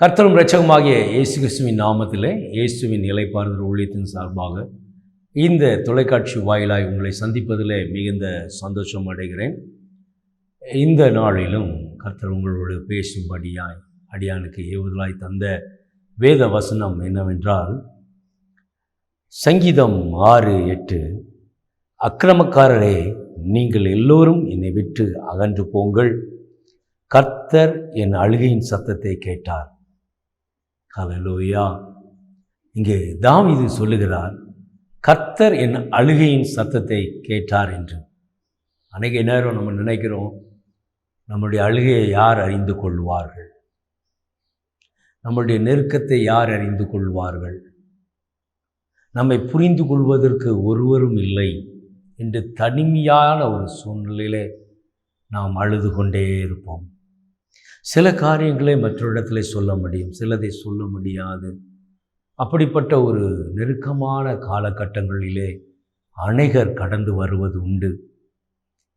கர்த்தரும் இரட்சகமாகிய இயேசு கிறிஸ்துவின் நாமத்திலே இயேசுவின் நிலைப்பார்ந்த ஊழியத்தின் சார்பாக இந்த தொலைக்காட்சி வாயிலாய் உங்களை சந்திப்பதிலே மிகுந்த சந்தோஷம் அடைகிறேன். இந்த நாளிலும் கர்த்தர் உங்களோடு பேசும்படியாய் அடியானுக்கு ஏவுதலாய் தந்த வேத வசனம் என்னவென்றால் சங்கீதம் ஆறு எட்டு அக்கிரமக்காரரே நீங்கள் எல்லோரும் என்னை விட்டு அகன்று போங்கள். கர்த்தர் என் அழுகையின் சத்தத்தை கேட்டார். ஹalleluya. இங்கே தாவீது சொல்லுகிறார் கர்த்தர் என் அழுகையின் சத்தத்தை கேட்டார் என்று. அநேக நேரம் நம்ம நினைக்கிறோம் நம்முடைய அழுகையை யார் அறிந்து கொள்வார்கள்? நம்முடைய நெருக்கத்தை யார் அறிந்து கொள்வார்கள்? நம்மை புரிந்து கொள்வதற்கு ஒருவரும் இல்லை என்று தனிமையான ஒரு சூழ்நிலையிலே நாம் அழுது கொண்டே இருப்போம். சில காரியங்களை மற்றொரிடத்திலே சொல்ல முடியும் சிலதை சொல்ல முடியாது. அப்படிப்பட்ட ஒரு நெருக்கமான காலகட்டங்களிலே அநேகர் கடந்து வருவது உண்டு.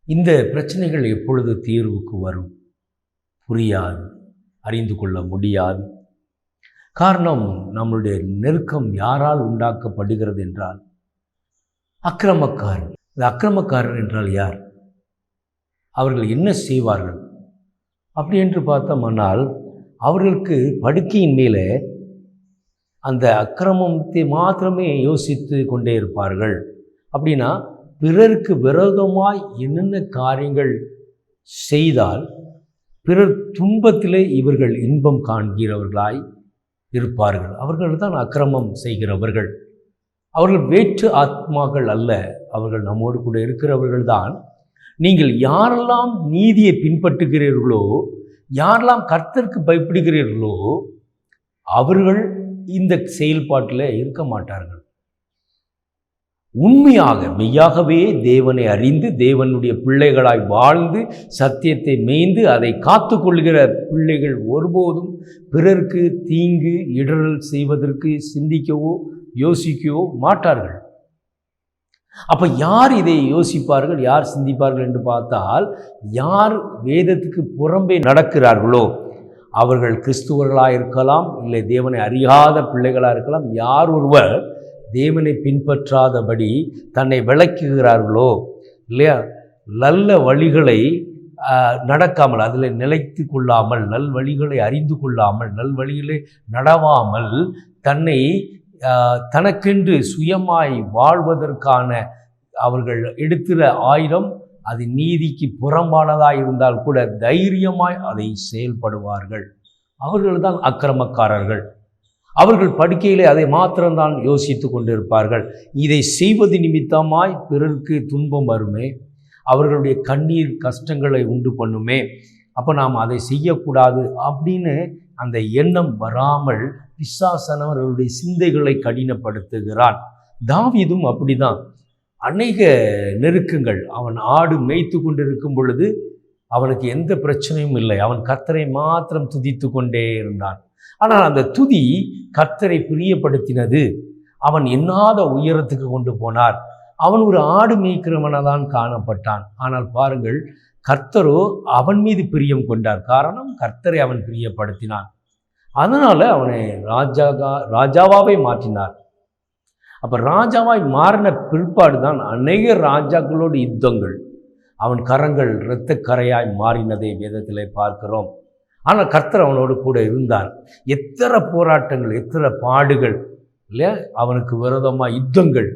இந்த பிரச்சனைகள் எப்பொழுது தீர்வுக்கு வரும்? புரியாது அறிந்து கொள்ள முடியாது. காரணம் நம்முடைய நெருக்கம் யாரால் உண்டாக்கப்படுகிறது என்றால் அக்கிரமக்காரர். இந்த அக்கிரமக்காரர் என்றால் யார்? அவர்கள் என்ன செய்வார்கள்? அப்படி என்று பார்த்தோம்னால் அவர்களுக்கு படுக்கையின் மேலே அந்த அக்கிரமத்தை மாத்திரமே யோசித்து கொண்டே இருப்பார்கள். அப்படின்னா பிறருக்கு விரோதமாய் என்னென்ன காரியங்கள் செய்தால் பிறர் துன்பத்திலே இவர்கள் இன்பம் காண்கிறவர்களாய் இருப்பார்கள். அவர்கள் தான் அக்கிரமம் செய்கிறவர்கள். அவர்கள் வேற்று ஆத்மாக்கள் அல்ல. அவர்கள் நம்மோடு கூட இருக்கிறவர்கள் தான். நீங்கள் யாரெல்லாம் நீதியை பின்பற்றுகிறீர்களோ யாரெல்லாம் கர்த்தருக்கு பயப்படுகிறீர்களோ அவர்கள் இந்த செயல்பாட்டில் இருக்க மாட்டார்கள். உண்மையாக மெய்யாகவே தேவனை அறிந்து தேவனுடைய பிள்ளைகளாய் வாழ்ந்து சத்தியத்தை மேய்ந்து அதை காத்து கொள்கிற பிள்ளைகள் ஒருபோதும் பிறருக்கு தீங்கு இடரல் செய்வதற்கு சிந்திக்கவோ யோசிக்கவோ மாட்டார்கள். அப்போ யார் இதை யோசிப்பார்கள் யார் சிந்திப்பார்கள் என்று பார்த்தால் யார் வேதத்துக்கு புறம்பே நடக்கிறார்களோ அவர்கள் கிறிஸ்துவர்களாக இருக்கலாம் இல்லை தேவனை அறியாத பிள்ளைகளாக இருக்கலாம் யார் ஒருவர் தேவனை பின்பற்றாதபடி தன்னை விளக்குகிறார்களோ இல்லையா? நல்ல வழிகளை நடக்காமல் அதில் நிலைத்து கொள்ளாமல் நல் வழிகளை அறிந்து கொள்ளாமல் நல் வழிகளை நடவாமல் தன்னை தனக்கென்று சுயமாய் வாழ்வதற்கான அவர்கள் எடுக்கிற ஆயுதம் அது நீதிக்கு புறம்பானதாக இருந்தால் கூட தைரியமாய் அதை செயல்படுவார்கள். அவர்கள்தான் அக்கிரமக்காரர்கள். அவர்கள் படுக்கையிலே அதை மாத்திரம்தான் யோசித்து கொண்டிருப்பார்கள். இதை செய்வது நிமித்தமாய் பிறருக்கு துன்பம் வருமே? அவர்களுடைய கண்ணீர் கஷ்டங்களை உண்டு பண்ணுமே? அப்போ நாம் அதை செய்யக்கூடாது அப்படின்னு அந்த எண்ணம் வராமல் பிசாசனவர்களுடைய சிந்தைகளை கடினப்படுத்துகிறான். தாவிதும் அப்படிதான். அநேக நெருக்கங்கள். அவன் ஆடு மேய்த்து கொண்டிருக்கும் பொழுது அவனுக்கு எந்த பிரச்சனையும் இல்லை. அவன் கர்த்தரை மாத்திரம் துதித்து கொண்டே இருந்தான். ஆனால் அந்த துதி கர்த்தரை பிரியப்படுத்தினது. அவன் எண்ணாத உயரத்துக்கு கொண்டு போனார். அவன் ஒரு ஆடு மேய்க்கிறவனாக தான் காணப்பட்டான். ஆனால் பாருங்கள் கர்த்தரோ அவன் மீது பிரியம் கொண்டார். காரணம் கர்த்தரை அவன் பிரியப்படுத்தினான். அதனால் அவனை ராஜாகா ராஜாவாகவே மாற்றினார். அப்போ ராஜாவாய் மாறின பிற்பாடு தான் அநேக ராஜாக்களோடு யுத்தங்கள். அவன் கரங்கள் இரத்த கரையாய் மாறினதை வேதத்தில் பார்க்கிறோம். ஆனால் கர்த்தர் அவனோடு கூட இருந்தார். எத்தனை போராட்டங்கள் எத்தனை பாடுகள் இல்லையா? அவனுக்கு விரோதமாக யுத்தங்கள்.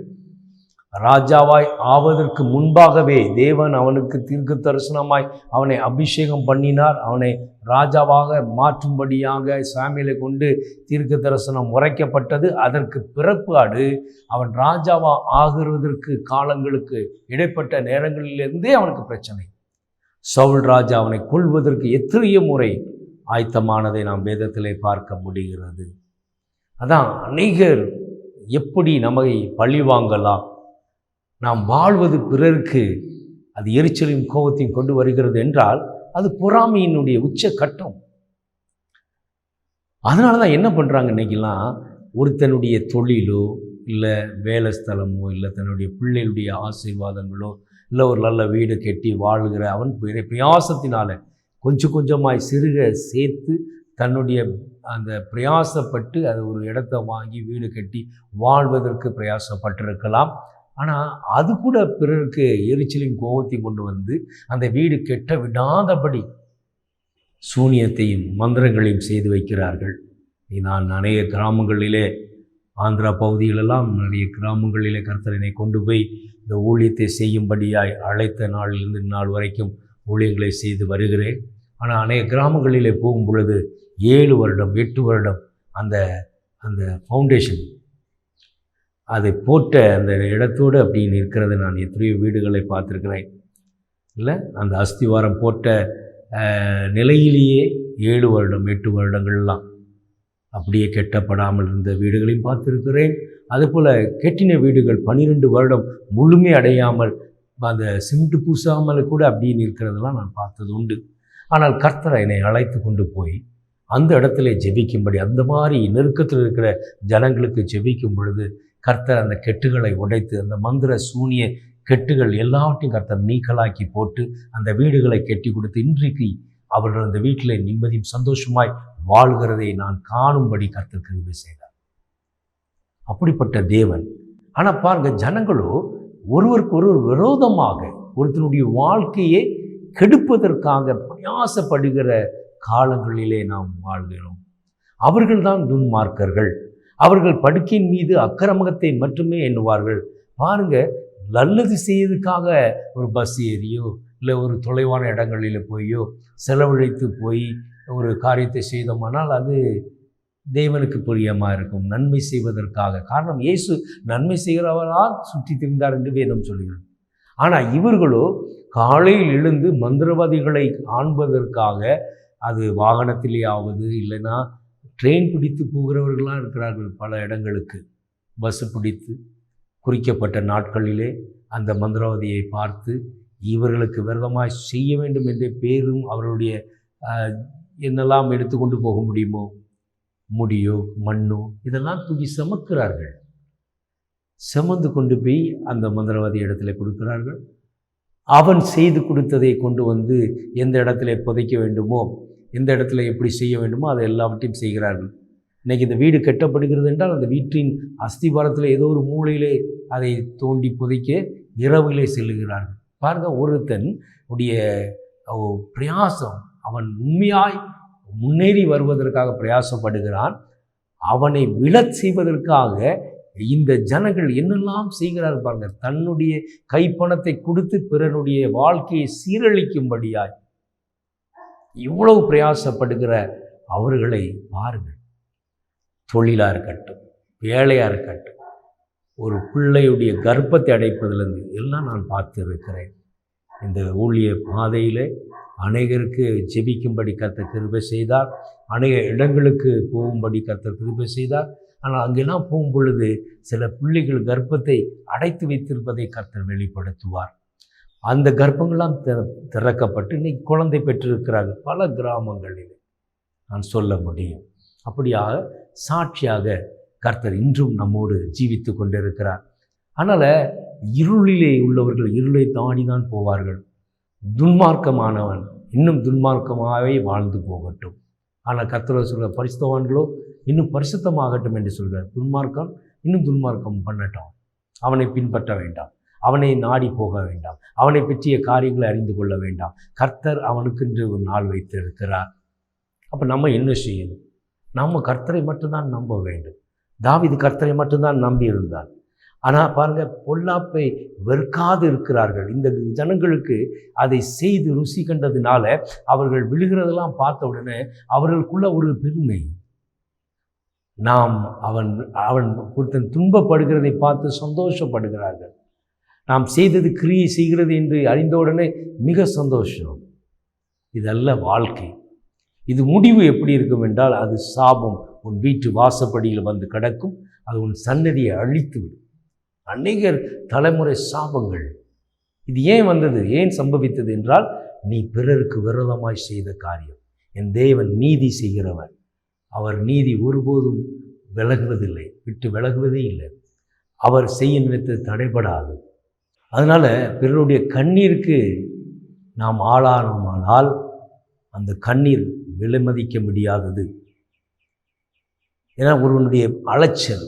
ராஜாவாய் ஆவதற்கு முன்பாகவே தேவன் அவனுக்கு தீர்க்க தரிசனமாய் அவனை அபிஷேகம் பண்ணினார். அவனை ராஜாவாக மாற்றும்படியாக சாமியிலை கொண்டு தீர்க்க தரிசனம் உரைக்கப்பட்டது. அதற்கு பிறப்பாடு அவன் ராஜாவா ஆகிறதற்கு காலங்களுக்கு இடைப்பட்ட நேரங்களிலிருந்தே அவனுக்கு பிரச்சனை. சவுல் ராஜா அவனை கொள்வதற்கு எத்தனைய முறை ஆயத்தமானதை நாம் வேதத்திலே பார்க்க முடிகிறது. அதான் அநேகர் எப்படி நம்மை பழிவாங்கலாம்? நாம் வாழ்வது பிறருக்கு அது எரிச்சலையும் கோபத்தையும் கொண்டு வருகிறது என்றால் அது பொறாமையினுடைய உச்ச கட்டம் அதனால தான் என்ன பண்ணுறாங்க இன்றைக்கெல்லாம் ஒருத்தனுடைய தொழிலோ இல்லை வேலை ஸ்தலமோ இல்லை தன்னுடைய பிள்ளைகளுடைய ஆசீர்வாதங்களோ இல்லை ஒரு நல்ல வீடு கட்டி வாழ்கிற அவன் பிர- பிரயாசத்தினால் கொஞ்சம் கொஞ்சமாய் சிறுக சேர்த்து தன்னுடைய அந்த பிரயாசப்பட்டு அது ஒரு இடத்த வாங்கி வீடு கட்டி வாழ்வதற்கு பிரயாசப்பட்டிருக்கலாம். ஆனால் அது கூட பிறருக்கு எரிச்சலையும் கோபத்தையும் கொண்டு வந்து அந்த வீடு கெட்ட விடாதபடி சூனியத்தையும் மந்திரங்களையும் செய்து வைக்கிறார்கள். நான் நிறைய கிராமங்களிலே ஆந்திரா பகுதிகளெல்லாம் நிறைய கிராமங்களிலே கர்த்தரனை கொண்டு போய் இந்த ஊழியத்தை செய்யும்படியாய் அழைத்த நாளிலிருந்து நாள் வரைக்கும் ஊழியங்களை செய்து வருகிறேன். ஆனால் அநேக கிராமங்களிலே போகும் பொழுது ஏழு வருடம் எட்டு வருடம் அந்த அந்த ஃபவுண்டேஷன் அதை போட்ட அந்த இடத்தோடு அப்படி நிற்கிறது. நான் எத்தனையோ வீடுகளை பார்த்துருக்கிறேன். இல்லை அந்த அஸ்திவாரம் போட்ட நிலையிலேயே ஏழு வருடம் எட்டு வருடங்கள்லாம் அப்படியே கெட்டப்படாமல் இருந்த வீடுகளையும் பார்த்துருக்கிறேன். அதுபோல் கெட்டின வீடுகள் பன்னிரெண்டு வருடம் முழுமை அடையாமல் அந்த சிமெண்ட் பூசாமல் கூட அப்படியே நிற்கிறதெல்லாம் நான் பார்த்தது உண்டு. ஆனால் கர்த்தரை என்னை அழைத்து கொண்டு போய் அந்த இடத்துல ஜெபிக்கும்படி அந்த மாதிரி நெருக்கத்தில் இருக்கிற ஜனங்களுக்கு ஜெபிக்கும் பொழுது கர்த்தர் அந்த கெட்டுகளை உடைத்து அந்த மந்திர சூனிய கெட்டுகள் எல்லாவற்றையும் கர்த்தர் நீக்கலாக்கி போட்டு அந்த வீடுகளை கெட்டி கொடுத்து இன்றைக்கு அவர்கள் அந்த வீட்டில் நிம்மதியும் சந்தோஷமாய் வாழ்கிறதை நான் காணும்படி கர்த்தர் கிருபை செய்தார். அப்படிப்பட்ட தேவன். ஆனால் பாருங்க ஜனங்களோ ஒருவருக்கு ஒருவர் விரோதமாக ஒருத்தனுடைய வாழ்க்கையை கெடுப்பதற்காக பிரயாசப்படுகிற காலங்களிலே நாம் வாழ்கிறோம். அவர்கள்தான் துன்மார்க்கர்கள். அவர்கள் படுக்கையின் மீது அக்கிரமத்தை மட்டுமே எண்ணுவார்கள். பாருங்க நல்லது செய்யறதுக்காக ஒரு பஸ் ஏறியோ இல்லை ஒரு தொலைவான இடங்களில் போயோ செலவழித்து போய் ஒரு காரியத்தை செய்தோமானால் அது தேவனுக்கு பிரியமாக இருக்கும். நன்மை செய்வதற்காக. காரணம் இயேசு நன்மை செய்கிறவரால் சுற்றி திரிந்தார் என்று வேதம் சொல்கிறது. ஆனால் இவர்களோ காலையில் எழுந்து மந்திரவாதிகளை காண்பதற்காக அது வாகனத்திலேயாவது இல்லைன்னா ட்ரெயின் பிடித்து போகிறவர்களாக இருக்கிறார்கள் பல இடங்களுக்கு. பஸ்ஸு பிடித்து குறிக்கப்பட்ட நாட்களிலே அந்த மந்திரவாதியை பார்த்து இவர்களுக்கு விரதமாக செய்ய வேண்டும் என்ற பேரும் அவருடைய என்னெல்லாம் எடுத்துக்கொண்டு போக முடியுமோ? முடியோ மண்ணோ? இதெல்லாம் தூக்கி சுமக்கிறார்கள். சுமந்து கொண்டு போய் அந்த மந்திரவாதி இடத்துல கொடுக்கிறார்கள். அவன் செய்து கொடுத்ததை கொண்டு வந்து எந்த இடத்துல புதைக்க வேண்டுமோ? எந்த இடத்துல எப்படி செய்ய வேண்டுமோ அதை எல்லாவற்றையும் செய்கிறார்கள். இன்னைக்கு இந்த வீடு கட்டப்படுகிறது என்றால் அந்த வீட்டின் அஸ்திபாரத்தில் ஏதோ ஒரு மூலையிலே அதை தோண்டி புதைக்க இரவிலே செல்லுகிறார்கள். பாருங்க ஒருத்தன் உடைய பிரயாசம் அவன் உண்மையாய் முன்னேறி வருவதற்காக பிரயாசப்படுகிறான். அவனை விழச் செய்வதற்காக இந்த ஜனங்கள் என்னெல்லாம் செய்கிறார்கள் பாருங்கள் தன்னுடைய கைப்பணத்தை கொடுத்து பிறனுடைய வாழ்க்கையை சீரழிக்கும்படியாய் இவ்வளவு பிரயாசப்படுகிற அவர்களை பாருங்கள். தொழிலாக இருக்கட்டும் வேலையாக இருக்கட்டும் ஒரு பிள்ளையுடைய கர்ப்பத்தை அடைப்பதிலிருந்து எல்லாம் நான் பார்த்து இருக்கிறேன் இந்த ஊழிய பாதையில் அநேகருக்கு ஜெபிக்கும்படி கத்த கிருபை செய்தார். அநேக இடங்களுக்கு போகும்படி கத்த கிருபை செய்தார். ஆனால் அங்கெல்லாம் போகும் பொழுது சில பிள்ளைகள் கர்ப்பத்தை அடைத்து வைத்திருப்பதை கர்த்தர் வெளிப்படுத்துவார். அந்த கர்ப்பங்கள்லாம் திற- திறக்கப்பட்டு இன்னைக்கு குழந்தை பெற்றிருக்கிறார்கள் பல கிராமங்களில். நான் சொல்ல முடியும். அப்படியாக சாட்சியாக கர்த்தர் இன்றும் நம்மோடு ஜீவித்து கொண்டிருக்கிறார். அதனால் இருளிலே உள்ளவர்கள் இருளை தாண்டி தான் போவார்கள். துன்மார்க்கமானவன் இன்னும் துன்மார்க்கமாகவே வாழ்ந்து போகட்டும். ஆனால் கர்த்தர் சொல்கிற பரிசுத்தவான்களோ இன்னும் பரிசுத்தமாகட்டும் என்று சொல்கிறார். துன்மார்க்கம் இன்னும் துன்மார்க்கம் பண்ணட்டும். அவனை பின்பற்ற வேண்டாம். அவனை நாடி போக வேண்டாம். அவனை பற்றிய காரியங்களை அறிந்து கொள்ள வேண்டாம். கர்த்தர் அவனுக்கென்று ஒரு நாள் வைத்திருக்கிறார். அப்போ நம்ம என்ன செய்யணும்? நம்ம கர்த்தரை மட்டும்தான் நம்ப வேண்டும். தாவிது கர்த்தரை மட்டும்தான் நம்பி இருந்தார் ஆனால் பாருங்கள் பொல்லாப்பை வெறுக்காது இருக்கிறார்கள். இந்த ஜனங்களுக்கு அதை செய்து ருசி கண்டதுனால அவர்கள் விழுகிறதெல்லாம் பார்த்த உடனே அவர்களுக்குள்ள ஒரு பெருமை. நாம் அவன் அவன் ஒருத்தன் துன்பப்படுகிறதை பார்த்து சந்தோஷப்படுகிறார்கள். நாம் செய்தது கிரியை செய்கிறது என்று அறிந்தவுடனே மிக சந்தோஷம். இதல்ல வாழ்க்கை. இது முடிவு எப்படி இருக்கும் என்றால் அது சாபம். உன் வீட்டு வாசப்படியில் வந்து கிடக்கும். அது உன் சன்னதியை அழித்து விடும். அநேகர் தலைமுறை சாபங்கள். இது ஏன் வந்தது? ஏன் சம்பவித்தது என்றால் நீ பிறருக்கு விரோதமாய் செய்த காரியம். என் தேவன் நீதி செய்கிறவர். அவர் நீதி ஒருபோதும் விலகுவதில்லை. விட்டு விலகுவதே இல்லை. அவர் செய்ய நினைத்தது தடைபடாது. அதனால் பிறருடைய கண்ணீருக்கு நாம் ஆளானோமானால் அந்த கண்ணீர் விலைமதிக்க முடியாதது. ஏன்னா ஒருவனுடைய அலைச்சல்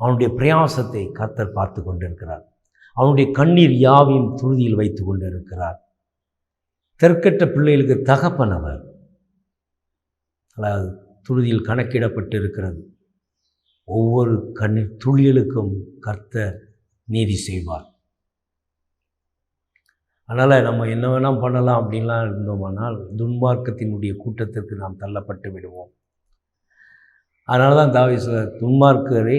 அவனுடைய பிரயாசத்தை கத்தர் பார்த்து கொண்டிருக்கிறார். அவனுடைய கண்ணீர் யாவையும் துருதியில் வைத்து கொண்டிருக்கிறார். தெற்கட்ட பிள்ளைகளுக்கு தகப்பன் அவர். அதாவது துருதியில் கணக்கிடப்பட்டு இருக்கிறது ஒவ்வொரு கண்ணீர் துளியலுக்கும் கர்த்தர் நீதி செய்வார். அதனால் நம்ம என்ன வேணால் பண்ணலாம் அப்படின்லாம் இருந்தோமானால் துன்மார்க்கத்தினுடைய கூட்டத்திற்கு நாம் தள்ளப்பட்டு விடுவோம். அதனால தான் தாவி சொல்ல துன்மார்க்கரே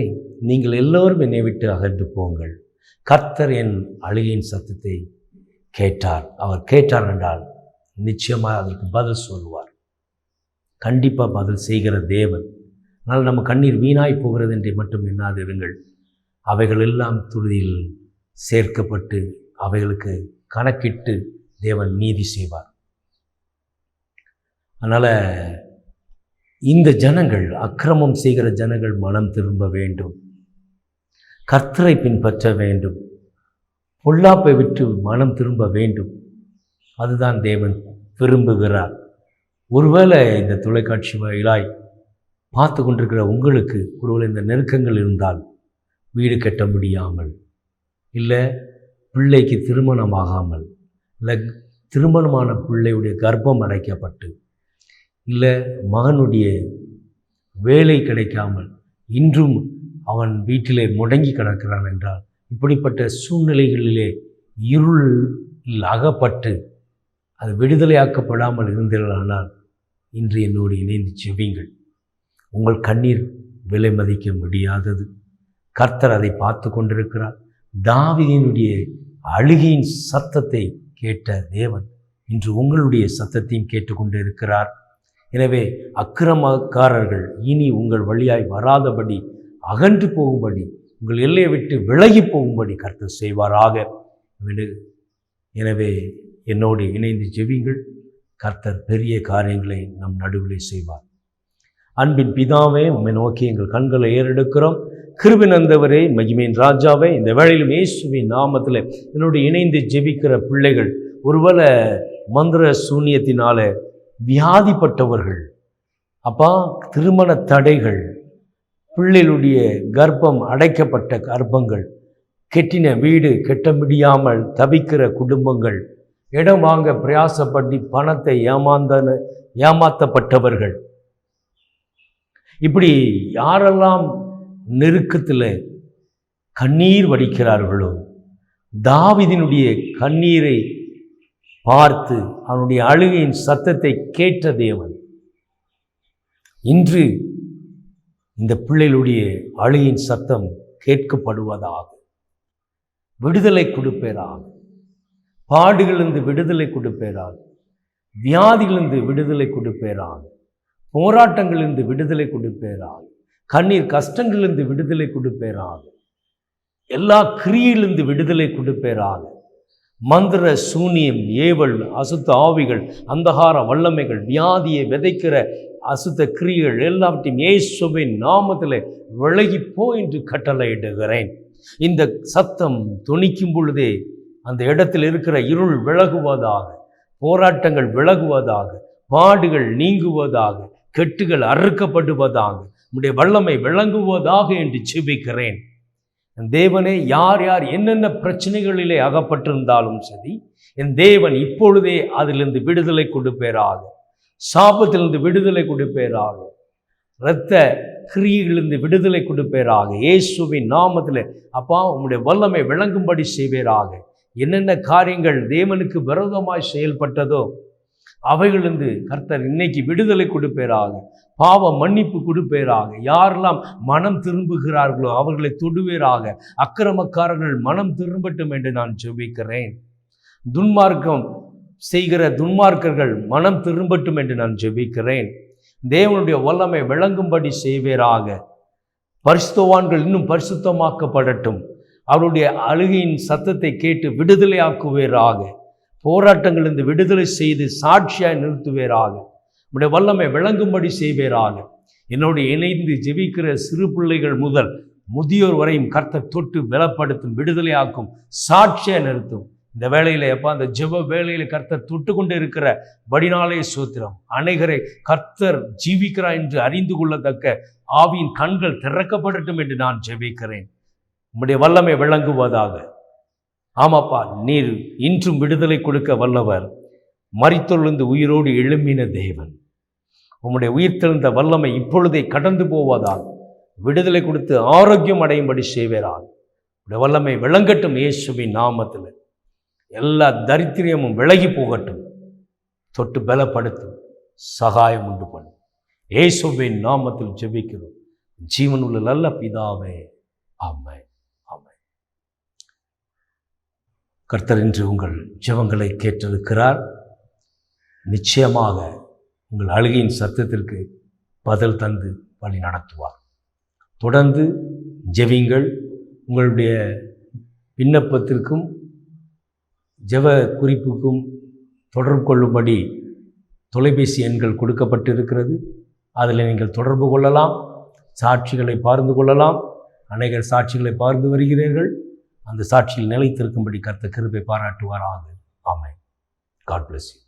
நீங்கள் எல்லோரும் என்னை விட்டு அகன்று போங்கள். கர்த்தர் என் அழுகையின் சத்தத்தை கேட்டார். அவர் கேட்டார் என்றால் நிச்சயமாக அதற்கு பதில் சொல்லுவார். கண்டிப்பாக பதில் செய்கிற தேவன். அதனால் நம்ம கண்ணீர் வீணாய் போகிறது என்று மட்டும் எண்ணாதிருங்கள். அவைகளெல்லாம் துருதியில் சேர்க்கப்பட்டு அவைகளுக்கு கணக்கிட்டு தேவன் நீதி செய்வார். அதனால் இந்த ஜனங்கள் அக்கிரமம் செய்கிற ஜனங்கள் மனம் திரும்ப வேண்டும். கர்த்தரை பின்பற்ற வேண்டும். பொல்லாப்பை விட்டு மனம் திரும்ப வேண்டும். அதுதான் தேவன் விரும்புகிறார். ஒருவேளை இந்த தொலைக்காட்சி வாயிலாய் பார்த்து கொண்டிருக்கிற உங்களுக்கு ஒருவேளை இந்த நெருக்கங்கள் இருந்தால் வீடு கட்ட முடியாமல் இல்லை பிள்ளைக்கு திருமணம் ஆகாமல் இல்லை திருமணமான பிள்ளையுடைய கர்ப்பம் அடைக்கப்பட்டு இல்லை மகனுடைய வேலை கிடைக்காமல் இன்றும் அவன் வீட்டிலே முடங்கி கிடக்கிறான் என்றால் இப்படிப்பட்ட சூழ்நிலைகளிலே இருள் அகப்பட்டு அது விடுதலையாக்கப்படாமல் இருந்தீர்களானால் இன்று என்னோடு இணைந்து செவிங்கள் உங்கள் கண்ணீர் விலை மதிக்க முடியாதது. கர்த்தர் அதை பார்த்து கொண்டிருக்கிறார். தாவிதினுடைய அழுகையின் சத்தத்தை கேட்ட தேவன் இன்று உங்களுடைய சத்தத்தையும் கேட்டுக்கொண்டு இருக்கிறார். எனவே அக்கிரமக்காரர்கள் இனி உங்கள் வழியாய் வராதபடி அகன்று போகும்படி உங்கள் எல்லையை விட்டு விலகி போகும்படி கர்த்தர் செய்வாராக. எனவே என்னோடு இணைந்து ஜெவிங்கள் கர்த்தர் பெரிய காரியங்களை நம் நடுவிலே செய்வார். அன்பின் பிதாவே உண்மை நோக்கி எங்கள் கண்களை ஏறெடுக்கிறோம். கிருபினந்தவரே மகிமையின் ராஜாவே இந்த வேளையிலும் இயேசுவின் நாமத்தில் என்னோடு இணைந்து ஜெபிக்கிற பிள்ளைகள் ஒருவேளை மந்திர சூன்யத்தினால வியாதிப்பட்டவர்கள் அப்பா திருமண தடைகள் பிள்ளைகளுடைய கர்ப்பம் அடைக்கப்பட்ட கர்ப்பங்கள் கெட்டின வீடு கெட்ட முடியாமல் தவிக்கிற குடும்பங்கள் இடம் வாங்க பிரயாசப்பட்டு பணத்தை ஏமாந்தன ஏமாத்தப்பட்டவர்கள் இப்படி யாரெல்லாம் நெருக்கத்தில் கண்ணீர் வடிக்கிறார்களோ தாவிதினுடைய கண்ணீரை பார்த்து அவனுடைய அழுகையின் சத்தத்தை கேட்ட தேவன் இன்று இந்த பிள்ளைகளுடைய அழுகையின் சத்தம் கேட்கப்படுவதாக விடுதலை கொடுப்பேராக பாடுகளிலிருந்து விடுதலை கொடுப்பேராக வியாதிகளிலிருந்து விடுதலை கொடுப்பேராக போராட்டங்களிலிருந்து விடுதலை கொடுப்பேராக. கண்ணீர் கஷ்டங்களிலிருந்து விடுதலை கொடுப்பேராக. எல்லா கிரியிலிருந்து விடுதலை கொடுப்பேராக. மந்திர சூனியம் ஏவல் அசுத்த ஆவிகள் அந்தகார வல்லமைகள் வியாதியை விதைக்கிற அசுத்த கிரியைகள் எல்லாவற்றையும் இயேசுவின் நாமத்தில் விலகிப்போ என்று கட்டளையிடுகிறேன். இந்த சத்தம் துணிக்கும் பொழுதே அந்த இடத்தில் இருக்கிற இருள் விலகுவதாக போராட்டங்கள் விலகுவதாக பாடுகள் நீங்குவதாக கெட்டுகள் அறுக்கப்படுவதாக உம்முடைய வல்லமை விளங்குவதாக என்று செபிக்கிறேன் தேவனே யார் யார் என்னென்ன பிரச்சனைகளிலே அகப்பட்டிருந்தாலும் சரி என் தேவன் இப்பொழுதே அதிலிருந்து விடுதலை கொடுப்பேராக சாபத்திலிருந்து விடுதலை கொடுப்பேராக இரத்த கிரியிலிருந்து விடுதலை கொடுப்பேராக இயேசுவின் நாமத்தில் அப்பா உம்முடைய வல்லமை விளங்கும்படி செய்வீராக என்னென்ன காரியங்கள் தேவனுக்கு விரோதமாய் செயல்பட்டதோ அவைகளிருந்து கர்த்தர் இன்னைக்கு விடுதலை கொடுப்பேராக பாவ மன்னிப்பு கொடுப்பேராக. யாரெல்லாம் மனம் திரும்புகிறார்களோ அவர்களை தொடுவேராக. அக்கிரமக்காரர்கள் மனம் திரும்பட்டும் என்று நான் ஜெபிக்கிறேன். துன்மார்க்கம் செய்கிற துன்மார்க்கர்கள் மனம் திரும்பட்டும் என்று நான் ஜெபிக்கிறேன். தேவனுடைய வல்லமை விளங்கும்படி செய்வேராக. பரிசுத்தவான்கள் இன்னும் பரிசுத்தமாக்கப்படட்டும். அவருடைய அழுகையின் சத்தத்தை கேட்டு விடுதலையாக்குவேராக. போராட்டங்களிலிருந்து விடுதலை செய்து சாட்சியாய் நிறுத்துவேராக. உடைய வல்லமை விளங்கும்படி செய்வேராக. என்னோடு இணைந்து ஜெபிக்கிற சிறு பிள்ளைகள் முதல் முதியோர் வரையும் கர்த்தர் தொட்டு பலப்படுத்தும் விடுதலையாக்கும் சாட்சியாக நிறுத்தும். இந்த வேலையில் எப்பா அந்த ஜெப வேலையில் கர்த்தர் தொட்டு கொண்டு இருக்கிற படினாலே சூத்திரம். அநேகரை கர்த்தர் ஜீவிக்கிறார் என்று அறிந்து கொள்ளத்தக்க ஆவியின் கண்கள் திறக்கப்படட்டும் என்று நான் ஜெபிக்கிறேன். உம்முடைய வல்லமை விளங்குவதாக. ஆமாப்பா நீர் இன்றும் விடுதலை கொடுக்க வல்லவர். மறித்தொழுந்து உயிரோடு எழும்பின தேவன். உம்முடைய உயிர்த்தெழுந்த வல்லமை இப்பொழுதே கடந்து போவதால் விடுதலை கொடுத்து ஆரோக்கியம் அடையும்படி செய்வேரால் உடைய வல்லமை விளங்கட்டும் இயேசுவின் நாமத்தில். எல்லா தரித்திரியமும் விலகி போகட்டும். தொட்டு பலப்படுத்தும். சகாயம் உண்டு பண்ணும் இயேசுவின் நாமத்தில் ஜெபிக்கிறோம். ஜீவனுள்ள நல்ல பிதாவே. ஆமென். கர்த்தர் இன்று உங்கள் ஜெபங்களை கேட்டிருக்கிறார். நிச்சயமாக உங்கள் அழுகையின் சத்தத்திற்கு பதில் தந்து வழி நடத்துவார். தொடர்ந்து ஜெவிங்கள் உங்களுடைய விண்ணப்பத்திற்கும் ஜெப குறிப்புக்கும் தொடர்பு கொள்ளும்படி தொலைபேசி எண்கள் கொடுக்கப்பட்டிருக்கிறது. அதில் நீங்கள் தொடர்பு கொள்ளலாம். சாட்சிகளை பார்த்து கொள்ளலாம். அநேகர் சாட்சிகளை பார்த்து வருகிறீர்கள். அந்த சாட்சியில் நிலைத்திருக்கும்படி கர்த்த கிருபை பாராட்டுவாராக. ஆமை காட் bless you.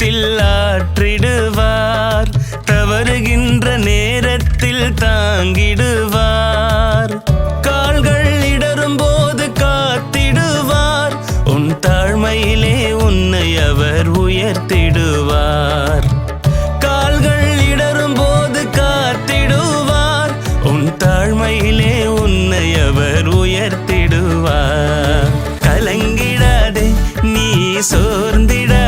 நேரத்தில் ஆற்றிடுவார். தவறுகின்ற நேரத்தில் தாங்கிடுவார். கால்கள் இடரும் போது காத்திடுவார். உன் தாழ்மையிலே உன்னை அவர் உயர்த்திடுவார். கால்கள் இடரும் போது காத்திடுவார். உன் தாழ்மையிலே உன்னை அவர் உயர்த்திடுவார். கலங்கிடாதே நீ சோர்ந்திட